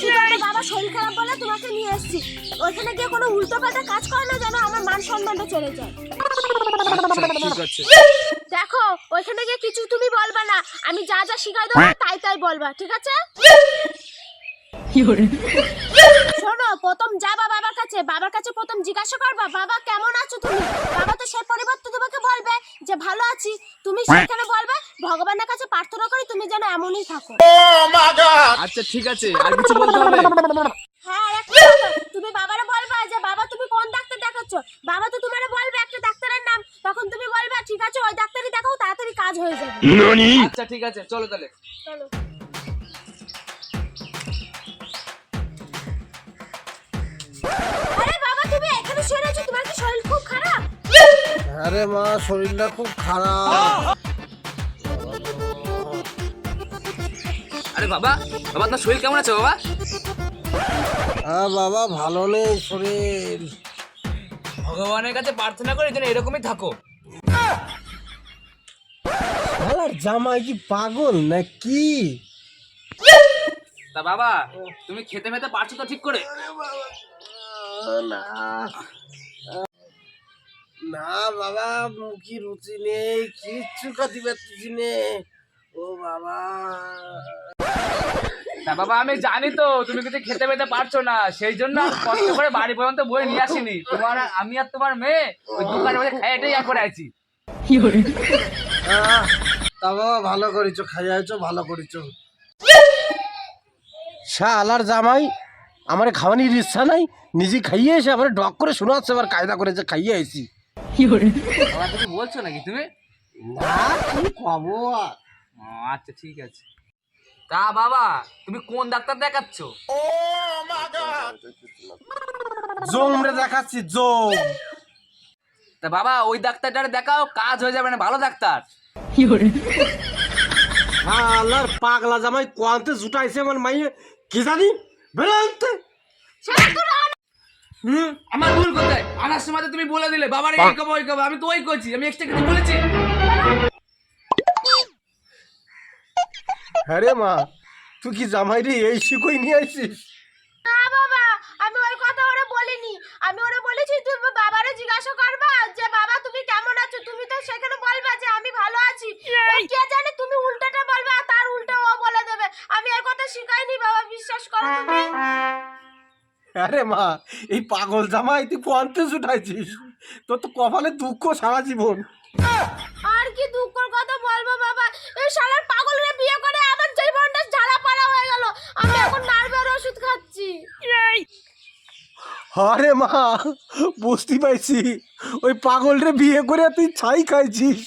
তোমার বাবা শরীর খারাপ বলে তোমাকে নিয়ে এসেছি। ওইখানে গিয়ে কোনো উল্টো পাল্টা কাজ করো না যেন আমার মান সম্মানটা চলে যায়। দেখো ওইখানে গিয়ে কিছু তুমি বলবা না। আমি যা যা শিখাই দেবো হ্যাঁ। তাই তাই বলবা ঠিক আছে? শোনো প্রথম যাবা বাবার কাছে বাবার কাছে প্রথম জিজ্ঞাসা করবা বাবা কেমন আছো থাকো আচ্ছা ঠিক আছে আর কিছু বলতে হবে? হ্যাঁ তুমি বাবারে বলবা যে বাবা তুমি কোন ডাক্তার দেখাচ্ছ? বাবা তো তোমারে বলবে একটা ডাক্তারের নাম। তখন তুমি বলবে ঠিক আছে ওই ডাক্তারই দেখাও তাড়াতাড়ি কাজ হয়ে যাবে। আচ্ছা ঠিক আছে চলো তাহলে। চলো। আরে বাবা তুমি এখানে শুয়ে রয়েছো তোমার কি শরীর খুব খারাপ? আরে মা শরীরটা খুব খারাপ। আরে বাবা বাবা আপনার শরীর কেমন আছে বাবা? হ্যাঁ বাবা ভালো নেই শরীর। ভগবানের কাছে প্রার্থনা করে যেন এরকমই থাকো। আমার জামাই কি পাগল না কি তা বাবা তুমি খেতে মেতে পারছ তো ঠিক করে? না না। বাবা মুখি রুচি নেই কিচ্ছু খাতে পারতেছি নে ও বাবা। তা বাবা আমি জানি তো তুমি কিছু খেতে পেতে পারছ না। সেই জন্য কষ্ট করে বাড়ি পর্যন্ত বই নিয়ে আসিনি। তোমার আমি আর তোমার মেয়ে ওই দোকানে বসে খাই এটাই ইয়া করে আছি তা বাবা ভালো করেছ খাইয়াছো ভালো করেছ। শালার জামাই আমার খাওয়ানির ইচ্ছা নাই নিজে খাইয়ে এসে আবার ডক করে শোনাচ্ছে আবার কায়দা করে যে খাইয়ে আইছি। বাবা তুমি বলছো নাকি তুমি? না কি খাব আচ্ছা ঠিক আছে। তা বাবা তুমি কোন ডাক্তার দেখাচ্ছ? জমরে দেখাচ্ছি জম। তা বাবা ওই ডাক্তারটারে দেখাও কাজ হয়ে যাবে না ভালো ডাক্তার। শালার পাগলা জামাই কোয়ান্তে জুটাইছে আমার মাইয়ে কি জানি? বেরান্তে হুম? আমার ভুল কোথায়? আনার সময় তুমি বলে দিলে বাবার এই কবে ওই কবে আমি তো ওই করছি আমি এক্সট্রা কিছু বলেছি। হ্যাঁ রে মা তুই কি জামাই রে এই শিকই নিয়ে আইছিস? না বাবা আমি ওই কথা ওরে বলিনি। আমি ওরে বলেছি তুমি বাবারে জিজ্ঞাসা করবা যে বাবা তুমি কেমন আছো? তুমি তো সেখানে বলবা যে আমি ভালো আছি। ও কে জানে তুমি উল্টাটা বলবা আর তার উল্টা ও বলে দেবে। আমি এই কথা শিখাইনি বাবা বিশ্বাস করো তুমি। আরে মা এই পাগল জামাই তুই কোয়ান্তে জুটাইছিস? তোর তো কপালে দুঃখ সারা জীবন। আর কি দুঃখের কথা বলব বাবা? এই শালার পাগলরে বিয়ে করে আমার জীবনটা জ্বালা পালা হয়ে গেল আমি এখন নার্ভের ওষুধ খাচ্ছি আরে মা বুঝতে পাইছি ওই পাগল রে বিয়ে করে তুই ছাই খাইছিস।